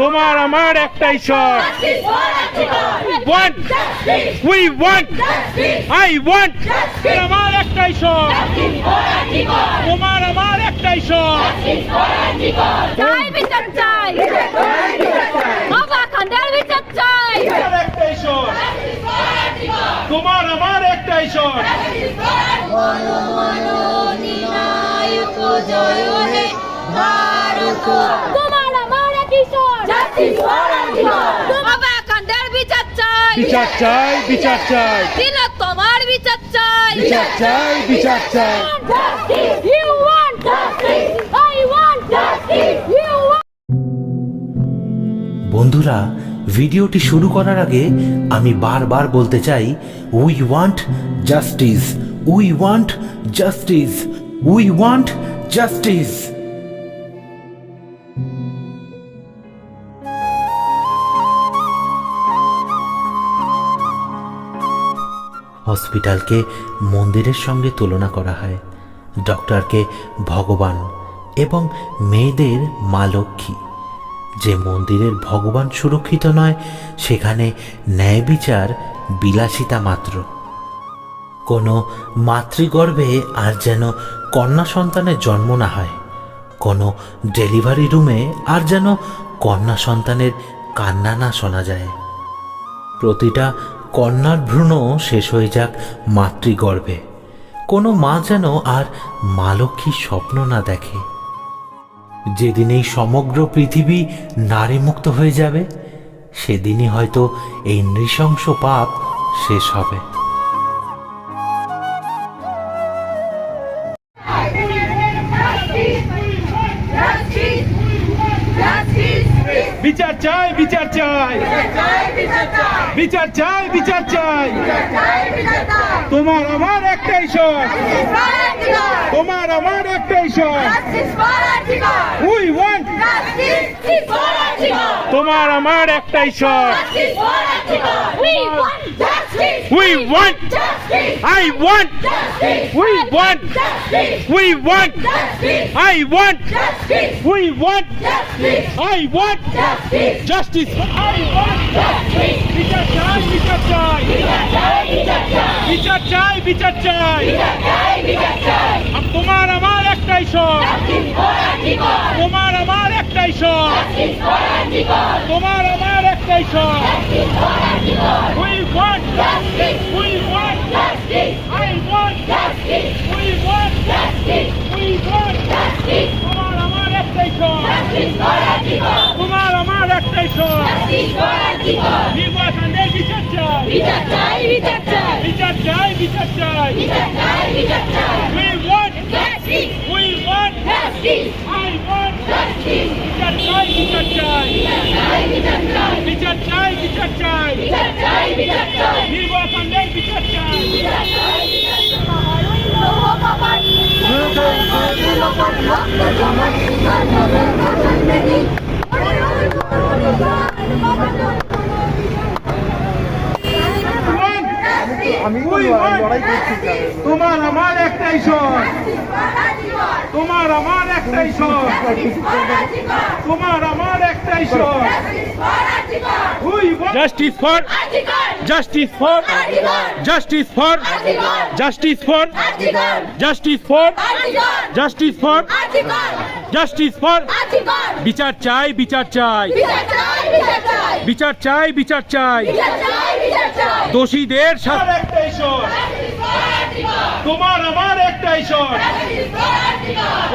তোমার আমার একটাই shot want we want I want আমার একটাই শট তোমার আমার একটাই শট চাই বিচার চাই বিচার চাই বিচার চাই দিল তোমার বিচার চাই বিচার চাই বিচার চাই You want justice! I want justice! You বন্ধুরা ভিডিওটি শুরু করার আগে আমি বারবার বলতে চাই we want justice we want justice we want justice হসপিটালকে মন্দিরের সঙ্গে তুলনা করা হয়। ডক্টরকে ভগবান এবং মেয়েদের মা লক্ষ্মী। যে মন্দিরের ভগবান সুরক্ষিত নয়, সেখানে ন্যায় বিচার বিলাসিতা মাত্র। কোনো মাতৃগর্ভে আর যেন কন্যা সন্তানের জন্ম না হয়। কোনো ডেলিভারি রুমে আর যেন কন্যা সন্তানের কান্না না শোনা যায়। প্রতিটা কন্যার ভ্রূণ শেষ হয়ে যাক মাতৃগর্ভে। কোনো মা যেন আর মা লক্ষ্মীর স্বপ্ন না দেখে। যেদিন এই সমগ্র পৃথিবী নারী মুক্ত হয়ে যাবে, সেদিনই হয়তো এই নৃশংস পাপ শেষ হবে। বিচার চাই বিচার চাই। বিচার চাই বিচার চাই। তোমার আমার একটাই শখ। তোমার আমার একটাই শট তোমার আমার একটাই shot We want justice! We want I want we want we want I want we want I want justice I want বিচার চাই বিচার চাই বিচার চাই বিচার চাই আর তোমার আমার একটাই শট তোমার আমার একটাই শট তোমার আমার একটাই shot we want we want I want we want we want তোমার আমার একটাই শট তোমার আমার একটাই শট নির্বাচনের বিচার চাই। বিচার চাই বিচার চাই। বিচার চাই বিচার চাই। We want! We want Justice! I want Justice! বিচার চাই বিচার চাই বিচার চাই বিচার চাই বিচার চাই বিচার চাই বিচার চাই নির্বাচনের বিচার চাই আমি লড়াই করছি তোমার আমার একটাই শট তোমার আমার একটাই শট তোমার আমার একটাই shot justice for justice for justice for justice for justice for justice for justice for বিচার চাই বিচার চাই বিচার চাই বিচার চাই দোষীদের সাথে তোমার আমার একটাই shot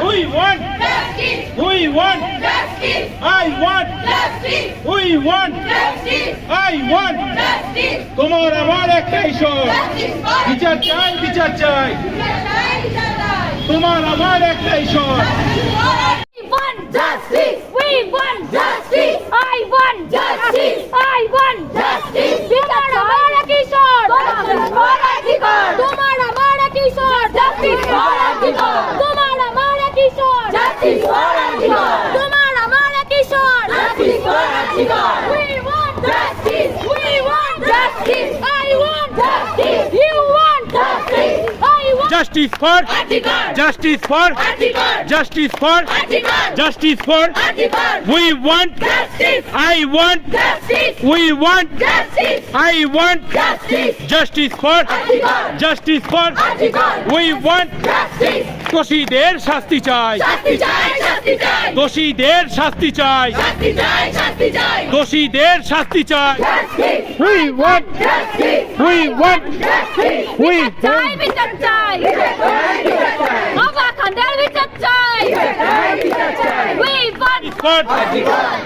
we want we want I want we want I want তোমার আমার একটাই শট বিচার চাই বিচার চাই। তোমার আমার একটাই shot We want justice! We want justice! I want justice! I want justice! তোমার আমার কিশোর তোমার আমার কিশোর তোমার আমার কিশোর তোমার justice for justice for justice for justice for we want justice! I want justice! We want justice! I want justice! Justice for justice for we want justice! দোষীদের শাস্তি চাই। শাস্তি চাই শাস্তি চাই। দোষীদের শাস্তি চাই। শাস্তি শাস্তি চাই। দোষীদের শাস্তি চাই। We want justice we want justice চাই বিচার চাই। বিচার চাই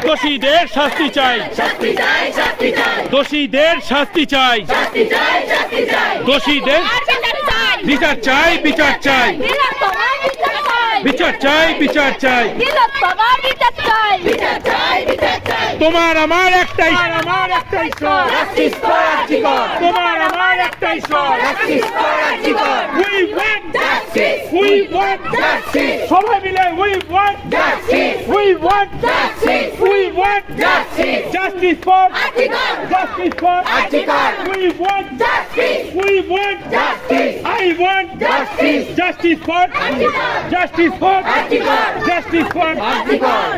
দোষীদের শাস্তি চাই। শাস্তি শাস্তি চাই। দোষীদের শাস্তি চাই। শাস্তি শাস্তি চাই। দোষীদের বিচার চাই বিচার চাই। বিচার চাই। বিচার চাই বিচার চাই। বিচার চাই। তোমার আমার একটাই আমার একটাই তোমার আমার একটাই we want justice we want justice সবাই মিলে we want justice we want justice we want justice justice for article justice for article we want we want justice I want Justice. Justice. For. Justice for. Justice for.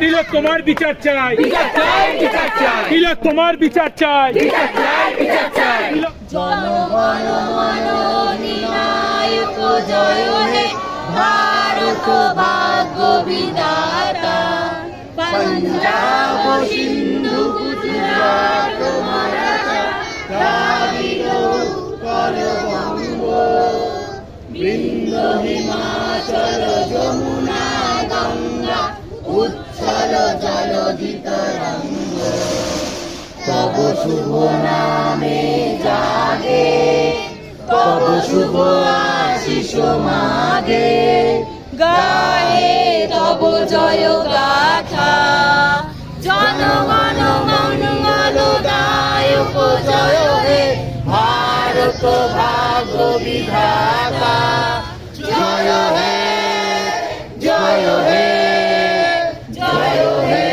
Tilak তোমার বিচার চাই। বিচার চাই বিচার চাই। তিলক তোমার বিচার চাই। বিচার চাই বিচার চাই। জনগণ মন নিনায়ক জয় হে। ভারত ভাগ্য বিধাতা। পঞ্জাব সিন্ধু গুজরাট মারাঠা দ্রাবিড় উৎকল বঙ্গ বৃন্দ হিমাচল যমুনা গঙ্গা, উচ্ছল জলধি তরঙ্গ তব শুভ নামে জাগে, তব শুভ আশিস মাগে, গায়ে ভারত ভাগ্য বিধাতা জয় হে জয় হে জয় হে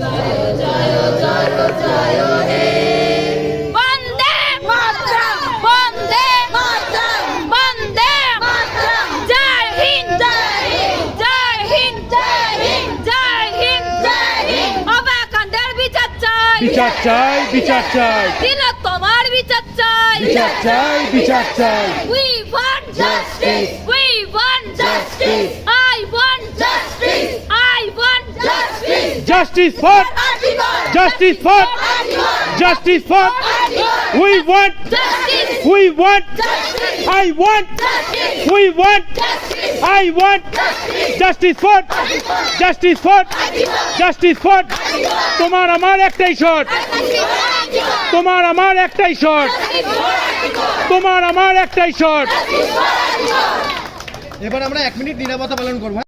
জয় জয় জয় জয় হে। বন্দে মাতরম বন্দে মাতরম বন্দে মাতরম। জয় হিন্দ জয় হিন্দ জয় হিন্দ জয় হিন্দ জয় হিন্দ। অবাকান্ডের বিচার চাই। বিচার চাই বিচার চাই বিচার চাই বিচার চাই We want justice. We want justice. I want justice. I want justice. Justice for Article. Justice for Article. Justice for Article. We want Justice. We want Justice. I want Justice. We want Justice. I want Justice. Justice for Justice for Article. Justice for তোমার আমার একটাই shot Article. তোমার আমার একটাই shot তোমার আমার একটাই shot এবার আমরা এক মিনিট নিরাপত্তা পালন করব।